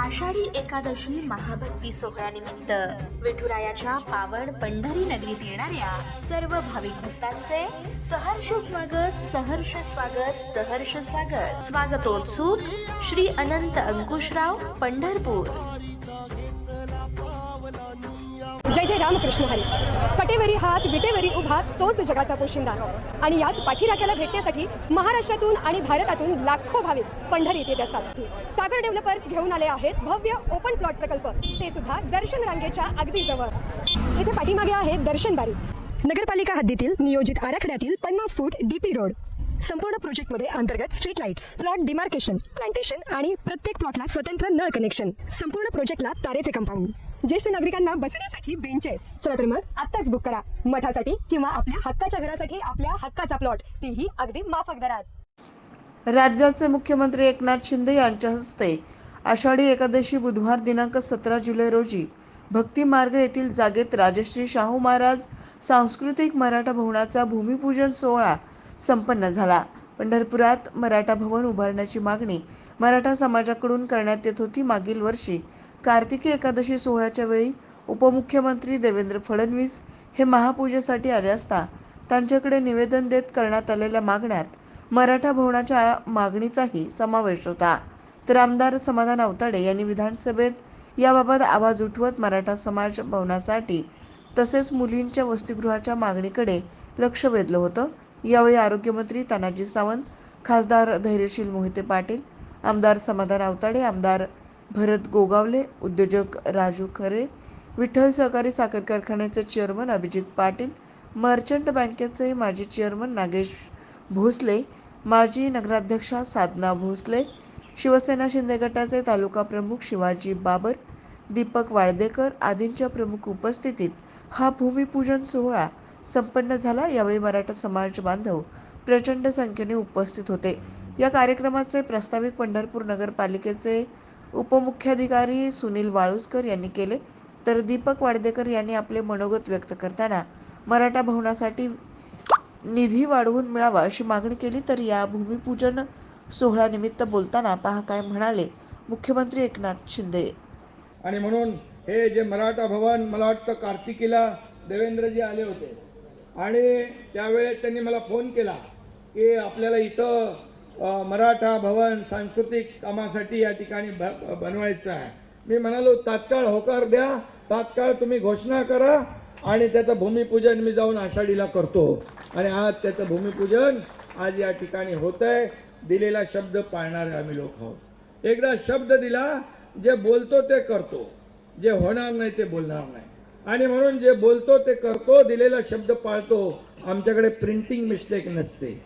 आषाढी एकादशी महाभक्ती सोहळ्यानिमित्त विठुरायाच्या पावन पंढरी नगरीत येणाऱ्या सर्व भाविक भक्तांचे सहर्ष स्वागत सहर्ष स्वागत सहर्ष स्वागत. स्वागतोत्सुक श्री अनंत अंकुशराव पंढरपूर. जय जय रामकृष्ण हरी. कटेवरी हात विटेवरी उभा तोच जगाचा पोशिंदा. आणि याच पाठीराख्याला भेटण्यासाठी महाराष्ट्रातून आणि भारतातून लाखो भाविक पंढरीत येत असतात. सागर डेव्हलपर्स घेऊन आले आहेत भव्य ओपन प्लॉट प्रकल्प. ते सुद्धा दर्शन रांगेच्या अगदी जवळ. इथे पाठीमागे आहे दर्शन बारी. नगरपालिका हद्दीतील नियोजित आराखड्यातील पन्नास फूट डीपी रोड संपूर्ण प्रोजेक्टमध्ये अंतर्गत street lights plot demarcation plantation आणि प्रत्येक प्लॉटला स्वतंत्र नळ कनेक्शन संपूर्ण प्रोजेक्टला तारेचे कंपाऊंड ज्येष्ठ नागरिकांना बसण्यासाठी बेंचेस चला तर मग आत्ताच बुक करा. मठासाठी किंवा आपल्या हक्काच्या घरासाठी आपल्या हक्काचा प्लॉट तेही अगदी माफक दरात. राज्याचे मुख्यमंत्री एकनाथ शिंदे यांच्या हस्ते आषाढी एकादशी बुधवार दिनांक सतरा जुलै रोजी भक्ती मार्ग येथील जागेत राजश्री शाहू महाराज सांस्कृतिक मराठा भवनाचा भूमिपूजन सोहळा संपन्न झाला. पंढरपुरात मराठा भवन उभारण्याची मागणी मराठा समाजाकडून करण्यात येत होती मागील वर्षी. कार्तिकी एकादशी सोहळ्याच्या वेळी उपमुख्यमंत्री देवेंद्र फडणवीस हे महापूजेसाठी आले असता त्यांच्याकडे निवेदन देत करण्यात आलेल्या मागण्यात मराठा भवनाच्या मागणीचाही समावेश होता. तर आमदार समाधान अवताडे यांनी विधानसभेत याबाबत आवाज उठवत मराठा समाज भवनासाठी तसेच मुलींच्या वसतिगृहाच्या मागणीकडे लक्ष वेधलं होतं. यावेळी आरोग्यमंत्री तानाजी सावंत खासदार धैर्यशील मोहिते पाटील आमदार समाधान आवताडे आमदार भरत गोगावले उद्योजक राजू खरे विठ्ठल सहकारी साखर कारखान्याचे चेअरमन अभिजित पाटील मर्चंट बँकेचे माजी चेअरमन नागेश भोसले माजी नगराध्यक्षा साधना भोसले शिवसेना शिंदे गटाचे तालुका प्रमुख शिवाजी बाबर दीपक वाळदेकर आदींच्या प्रमुख उपस्थितीत हा भूमिपूजन सोहळा संपन्न झाला. यावेळी मराठा समाज बांधव प्रचंड संख्येने उपस्थित होते. या कार्यक्रमाचे प्रस्तावित पंढरपूर नगरपालिकेचे उपमुख्याधिकारी सुनील वाळुसकर यांनी केले. तर दीपक वाडदेकर यांनी आपले मनोगत व्यक्त करताना मराठा भवनासाठी निधी वाढवून मिळावा अशी मागणी केली. तर या भूमिपूजन सोहळ्यानिमित्त बोलताना पहा काय म्हणाले मुख्यमंत्री एकनाथ शिंदे. आणि म्हणून हे जे मराठा भवन मला वाटतं कार्तिकीला देवेंद्रजी आले होते. आणि त्यावेळेस त्यांनी मला फोन केला की आपल्याला इथं मराठा भवन सांस्कृतिक कामासाठी या ठिकाणी ब- बनवायचं आहे. मी म्हणालो तात्काळ होकार द्या तात्काळ तुम्ही घोषणा करा आणि त्याचं भूमिपूजन मी जाऊन आषाढीला करतो. आणि आज त्याचं भूमिपूजन आज या ठिकाणी होत आहे दिलेला शब्द पाळणारे आम्ही लोक आहोत. एकदा शब्द दिला जे बोलतो ते करतो. जे होणार नाही ते बोलणार नाही. आणि म्हणून जे बोलतो ते करतो दिलेला शब्द पाळतो आमच्याकडे प्रिंटिंग मिस्टेक नसते.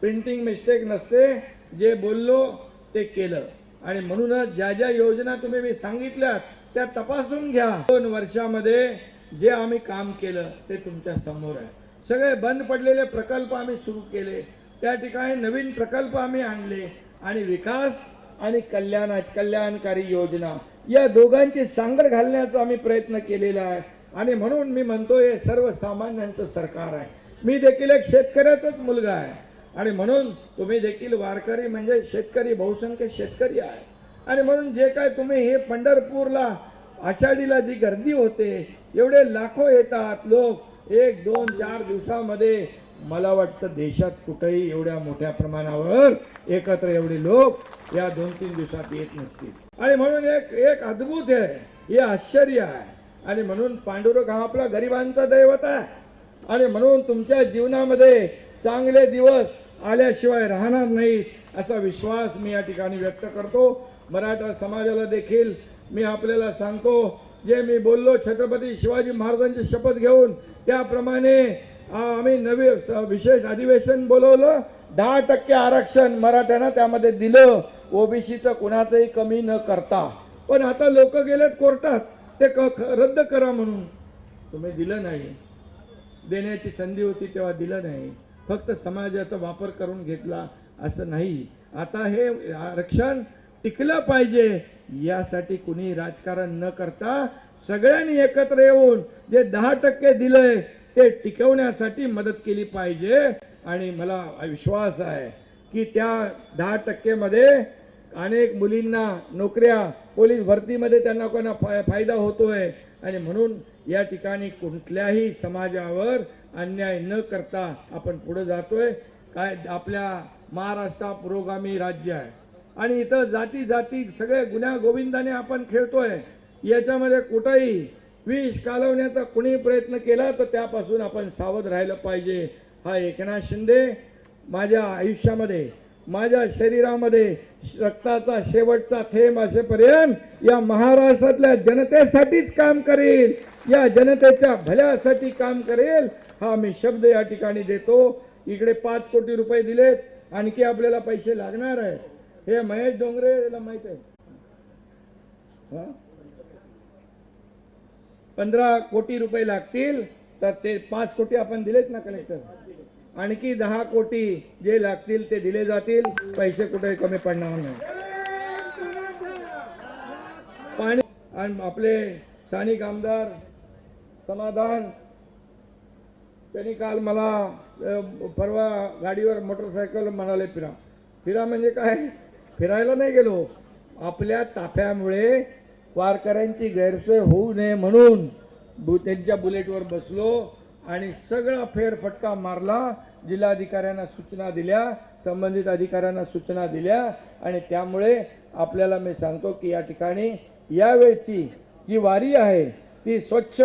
प्रिंटिंग मिस्टेक नसते. जे बोललो ते केलं. आणि म्हणूनच ज्या ज्या योजना तुम्ही मी सांगितल्यात त्या तपासून घ्या. दोन वर्षामध्ये जे आम्ही काम केलं ते तुमच्यासमोर आहे. सगळे बंद पडलेले प्रकल्प आम्ही सुरू केले. त्या ठिकाणी नवीन प्रकल्प आम्ही आणले. आणि विकास आणि कल्याणा कल्याणकारी योजना. या दोघांची सांगड घालण्याचा आम्ही प्रयत्न केलेला आहे. आणि म्हणून मी म्हणतोय हे सर्वसामान्यांचं सरकार आहे. मी देखील एक शेतकऱ्याचाच मुलगा आहे. आणि म्हणून तुम्ही देखील वारकरी म्हणजे शेतकरी बहुसंख्य शेतकरी आहे. आणि म्हणून जे काय तुम्ही हे पंढरपूरला आषाढीला जी गर्दी होते एवढे लाखो येतात लोक. एक दोन चार दिवसामध्ये मला वाटतं देशात कुठेही एवढ्या मोठ्या प्रमाणावर एकत्र एवढे लोक या दोन तीन दिवसात येत नसतील. आणि म्हणून एक एक अद्भुत आहे हे आश्चर्य आहे. आणि म्हणून पांडुरग हा आपला गरिबांचा दैवत आहे. आणि म्हणून तुमच्या जीवनामध्ये चांगले दिवस आल्याशिवाय राहणार नाहीत असा विश्वास मी या ठिकाणी व्यक्त करतो. मराठा समाजाला देखील मी आपल्याला सांगतो जे मी बोललो छत्रपती शिवाजी महाराजांची शपथ घेऊन त्याप्रमाणे आम्ही नवी विशेष अधिवेशन बोलवलं. दहा टक्के आरक्षण मराठ्यांना त्यामध्ये दिलं. ओबीसीचं कुणाचंही कमी न करता. पण आता लोक गेलेत कोर्टात. ते क- ख- रद्द करा म्हणून. तुम्ही दिलं नाही. देण्याची संधी होती तेव्हा दिलं नाही. फक्त समाजाचा वापर करून घेतला असं नाही. आता हे आरक्षण टिकलं पाहिजे. यासाठी कुणी राजकारण न करता सगळ्यांनी एकत्र येऊन जे दहा टक्के दिलंय ते टिकवण्यासाठी मदत केली पाहिजे. आणि मला विश्वास आहे की त्या दहा टक्केमध्ये अनेक मुलींना नोकऱ्या पोलीस भरतीमध्ये त्यांना कोणा फाय फायदा होतोय. आणि म्हणून या ठिकाणी कुठल्याही समाजावर अन्याय न करता आपण पुढे जातोय. काय आपल्या महाराष्ट्र पुरोगामी राज्य आहे. आणि इथं जाती जाती सगळे गुन्ह्या गोविंदाने आपण खेळतोय. याच्यामध्ये कुठंही विष कालवण्याचा कुणी प्रयत्न केला तर त्यापासून आपण सावध राहिलं पाहिजे. हा एकनाथ शिंदे माझ्या आयुष्यामध्ये माझ्या शरीरामध्ये रक्ताचा शेवटचा थेंब असेपर्यंत या महाराष्ट्रातल्या जनतेसाठीच काम करेल. या जनतेच्या भल्यासाठी काम करेल. हा मी शब्द या ठिकाणी देतो. इकडे पाच कोटी रुपये दिलेत. आणखी आपल्याला पैसे लागणार आहेत. हे महेश डोंगरे याला माहीत आहे. हा? पंधरा कोटी रुपये लागतील तर ते पाच कोटी आपण दिलेच ना कलेक्टर? आणखी दहा कोटी जे लागतील ते दिले जातील. पैसे कुठे कमी पडणार नाही. पाणी आणि आपले स्थानिक आमदार समाधान त्यांनी काल मला परवा गाडीवर मोटरसायकल म्हणाले फिरा. फिरा म्हणजे काय? फिरायला नाही गेलो. आपल्या ताफ्यामुळे वारकऱ्यांची गैरसोय होऊ नये म्हणून त्यांच्या बुलेटवर बसलो आणि सगळा फेरफटका मारला. जिल्हाधिकाऱ्यांना सूचना दिल्या संबंधित अधिकाऱ्यांना सूचना दिल्या आणि त्यामुळे आपल्याला मी सांगतो की या ठिकाणी यावेळची जी वारी आहे ती स्वच्छ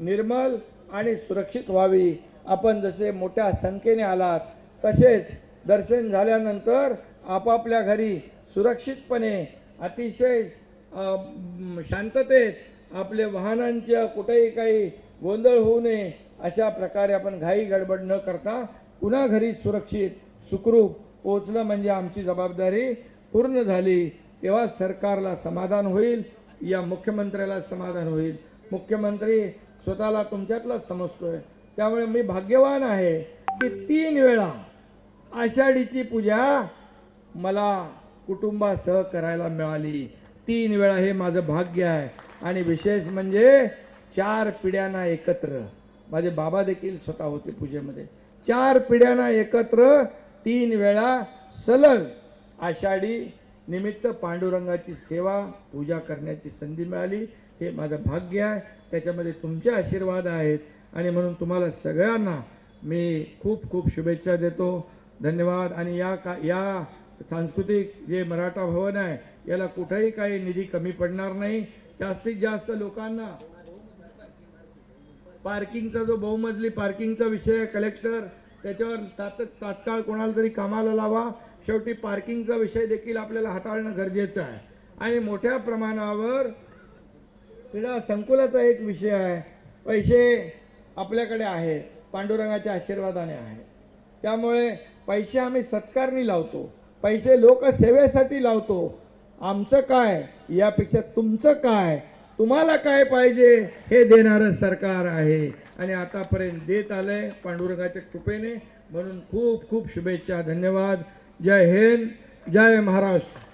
निर्मल आणि सुरक्षित व्हावी. आपण जसे मोठ्या संख्येने आलात तसेच दर्शन झाल्यानंतर आपापल्या घरी सुरक्षितपणे अतिशय शांततेत आपले वाहनांच्या कुठेही काही गोंधळ होऊ नये अशा प्रकारे आपण घाई गडबड न करता पुन्हा घरी सुरक्षित सुखरूप पोचलं म्हणजे आमची जबाबदारी पूर्ण झाली. तेव्हा सरकारला समाधान होईल या मुख्यमंत्र्याला समाधान होईल. मुख्यमंत्री स्वतःला तुमच्यातलाच समजतोय. त्यामुळे मी भाग्यवान आहे की तीन वेळा आषाढीची पूजा मला कुटुंबासह करायला मिळाली. तीन वेळा हे माझं भाग्य आहे. आणि विशेष म्हणजे चार पिढ्यांना एकत्र. माझे बाबा देखील स्वतः होते पूजेमध्ये. चार पिढ्यांना एकत्र तीन वेळा सलग आषाढी निमित्त पांडुरंगाची सेवा पूजा करण्याची संधी मिळाली. हे माझं भाग्य आहे. त्याच्यामध्ये तुमचे आशीर्वाद आहेत. आणि म्हणून तुम्हाला सगळ्यांना मी खूप खूप शुभेच्छा देतो. धन्यवाद. आणि या का या सांस्कृतिक जे मराठा भवन आहे याला कुठेही काही निधी कमी पडणार नाही. जास्तीत जास्त लोकांना पार्किंगचा जो बहुमजली पार्किंगचा विषय आहे कलेक्टर त्याच्यावर तात तात्काळ कोणाला तरी कामाला लावा. शेवटी पार्किंगचा विषय देखील आपल्याला हाताळणं गरजेचं आहे. आणि मोठ्या प्रमाणावर क्रीडा संकुलाचा एक विषय आहे. पैसे आपल्याकडे आहेत. पांडुरंगाच्या आशीर्वादाने आहे. त्यामुळे पैसे आम्ही सत्कारणी लावतो. पैसे लोकसेवेसाठी लावतो. आमचं काय? यापेक्षा तुमचं काय? तुम्हाला काय पाहिजे? हे देणारं सरकार आहे. आणि आतापर्यंत देत आलंय पांडुरंगाच्या कृपेने. म्हणून खूप खूप शुभेच्छा धन्यवाद. जय हिंद जय महाराष्ट्र.